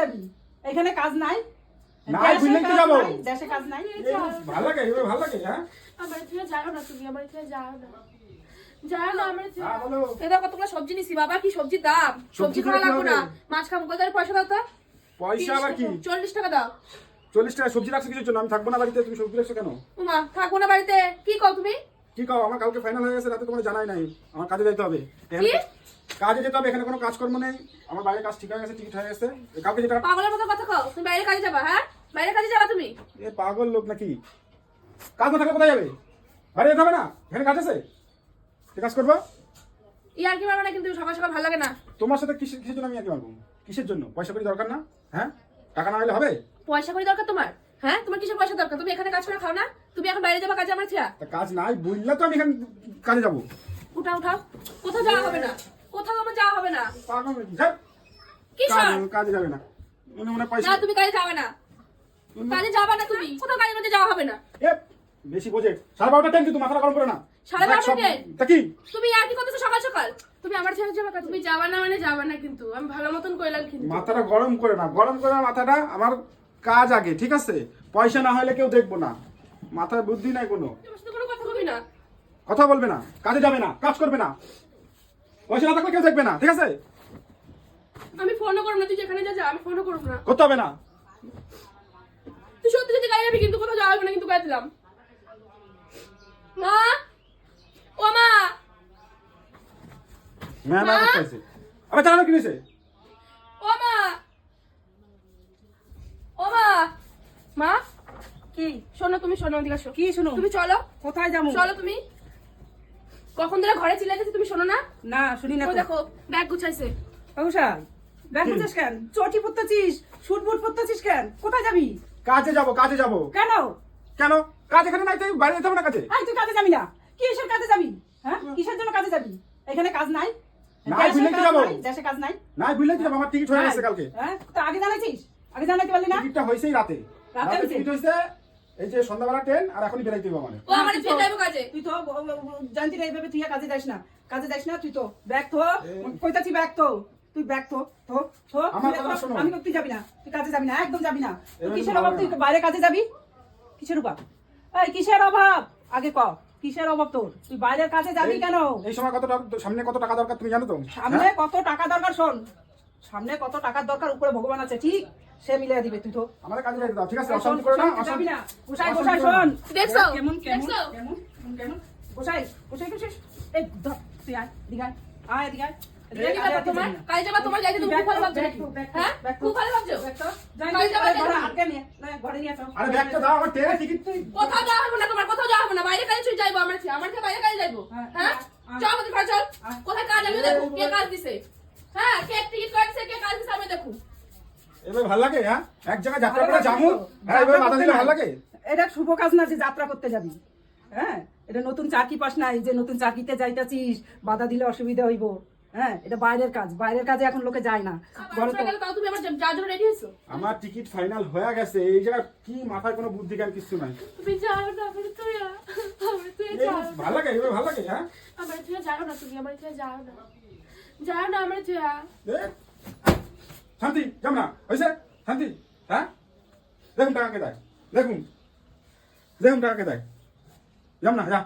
যাবি? এখানে কাজ নাই। নাই, দেশে তো যাব। দেশে কাজ নাই। ভালো লাগে এভাবে ভালো লাগে হ্যাঁ? আমার থেকে যাও না তুমি আমার থেকে যাও না। যাও না আমার থেকে বলো। এটা কতগুলো সবজি নিছি বাবা কি সবজির দাম? সবজি খাওয়া না। মাছ খাব কোথায় পয়সা দাও তো? পয়সা আবার কি? চল্লিশ টাকা দাও। চল্লিশ টাকা সবজি রাখছো কিছুর জন্য? আমি থাকব না বাড়িতে তুমি সবজি রাখছো কেন? থাকব না বাড়িতে। কি কও তুমি? কি কাও আমার কালকে ফাইনাল হয়ে গেছে রাতে তোমার জানাই নাই। আমার কাজে যেতে হবে? কাজে যেতে হবে এখানে কোনো কাজকর্ম নেই। আমার বাইরে কাজ ঠিক হয়ে গেছে টিকিট হয়ে গেছে। কালকে যেটা পাগলের মতো কথা কও তুমি বাইরে কাজে যাবা হ্যাঁ? বাইরে কাজে যাবা তুমি? এ পাগল লোক নাকি। কাজ না থাকলে কোথায় যাবে? বাইরে যেতে হবে না? এখানে কাজ আছে? কি কাজ করব? ইয়ার কি মারো না কিন্তু সকাল সকাল ভালো লাগে না। তোমার সাথে কিসের কিসের জন্য আমি আর কি মারবো? কিসের জন্য? পয়সা করি দরকার না? হ্যাঁ? টাকা না হলে হবে? পয়সা করি দরকার তোমার? হ্যাঁ তোমার পয়সা দরকার? তুমি এখানে কাজ করে খাও না? তুমি এখন বাইরে যাবা কাজে আমার তা কাজ নাই বুঝলে তো আমি এখানে কাজে যাব। উঠাও কোথাও যাওয়া হবে না। কোথাও আমার যাওয়া হবে না। কি কাজে যাবে না। মনে মনে পয়সা না তুমি কাজে যাবে না। কাজে যাবা না তুমি। কোথাও কাজের মধ্যে যাওয়া হবে না। বেশি বোঝে। সাড়ে বারোটা টাইম কিন্তু মাথাটা গরম করে না। সাড়ে বারোটা time? তুমি আর কি করতেছো সকাল সকাল? তুমি আমার ছেড়ে যাবে তুমি যাবা না মানে যাবা না কিন্তু। আমি ভালো মতন কইলাম কিন্তু। মাথাটা গরম করে না। গরম করে না মাথাটা আমার কাজ আগে ঠিক আছে? পয়সা না হলে কেউ দেখব না। মাথায় বুদ্ধি নাই কোনো? কথা বলবি না কাজে যাবে না কাজ করবে না। পয়সা না থাকলে কেউ দেখবে না ঠিক আছে? আমি ফোনও করব না তুই যেখানে যা যা আমি ফোনও করব না। করতে হবে না। তুই সত্যি যদি গায়ে যাবি কিন্তু কোথাও যাওয়া হবে না কিন্তু গায়ে দিলাম। মা? ও মা? ম্যাম? করতে আছে আবার জানানো কি হয়েছে কি? শোনো তুমি শোনো ওদিকে আসো। কি শুনো? তুমি চলো। কোথায় যাব? চলো তুমি। কখন ধরে ঘরে চিল্লাই তুমি শোনো না? না শুনি না দেখো ব্যাগ গুছাইছে। বাবুসাই ব্যাগ পরছিস কেন? চটি পরতেছিস শুট বুট পরতেছিস কেন? কোথায় যাবি? কাজে যাব কাজে যাব। কেন? কেন? কাজ এখানে নাই তাই বাইরে যেতে হবে না কাজে? আই তুই কাজে যাবি না। কিসের কাজে যাবি? হ্যাঁ? কিসের জন্য কাজে যাবি? এখানে কাজ নাই? নাই, তো কাজ যাব। নাই, দেশে কাজ নাই? নাই বুঝলে কি যাব আমার টিকিট হয়ে গেছে কালকে। হ্যাঁ? তো আগে জানাইছিস? আগে জানাইতে পারলি না? টিকিটটা হয়েছেই রাতে। রাতে টিকিট হয়েছে এই যে সন্ধ্যাবেলা ট্রেন আর এখনই বেরাইতে হবে আমার ও আমার ছেলে কাজে। তুই তো জানতি না এইভাবে তুই কাজে যাস না। কাজে যাস না তুই তো ব্যাগ তো কইতাছি ব্যাগ তো তুই ব্যাগ তো তো আমি তুই যাবি না। তুই কাজে যাবি না একদম যাবি না। তুই কিসের অভাব তুই বাইরে কাজে যাবি? কিসের অভাব? এই কিসের অভাব? আগে ক কিসের অভাব তোর? তুই বাইরের কাজে যাবি কেন? এই সময় কত সামনে কত টাকা দরকার তুমি জানো তো? সামনে হ্যাঁ? কত টাকা দরকার শোন। সামনে কত টাকার দরকার উপরে ভগবান আছে ঠিক? সে মিলিয়ে দিবে তুই তো আমাদের কাজে দাও ঠিক আছে? শোন, অশান্তি করো না অশান্তি না গোসাই গোসাই শোন। দেখছ কেমন কেমন কেমন গোসাই গোসাই গোসাই এই ধর তুই আয় আয়। আমার কোথাও যাওয়া হবে না তোমার কোথাও যাওয়া হবে না। বাইরে কাজে যাইবো আমার ছেলে আমার ছেলে বাইরে কাজে যাইবো। হ্যাঁ, হ্যাঁ? হ্যাঁ। চল। কোথায় কাজ? আমি দেখো কে কাজ দিছে। হ্যাঁ কে টিকিট কাটছে কে কাজ দিছে আমি দেখো। এবার ভালো লাগে হ্যাঁ? এক জায়গায় যাত্রা করে যাব হ্যাঁ এবার বাধা দিলে ভালো লাগে। এটা শুভ কাজ না যে যাত্রা করতে যাবি। হ্যাঁ? এটা নতুন চাকরি পাস নাই যে নতুন চাকরিতে যাইতাছিস বাধা দিলে অসুবিধা হইব। হ্যাঁ? এটা বাইরের কাজ। বাইরের কাজে এখন লোকে যায় না। তাও তুমি আমার যাওয়ার জন্য রেডি আমার টিকিট ফাইনাল হয়ে গেছে। এই জায়গায় কি মাথায় কোনো বুদ্ধি জ্ঞান কিছু নাই? তুমি যাও না ভালো লাগে এবার ভালো লাগে হ্যাঁ? আমার তুই যাও না তুমি আমার তুই যাও না। যাও না আমার তুই শান্তি কেমন না। হয়েছে? শান্তি হ্যাঁ? দেখুন টাকাকে দেয় দেখুন দেখুন টাকাকে দেয়। যাম না, যা।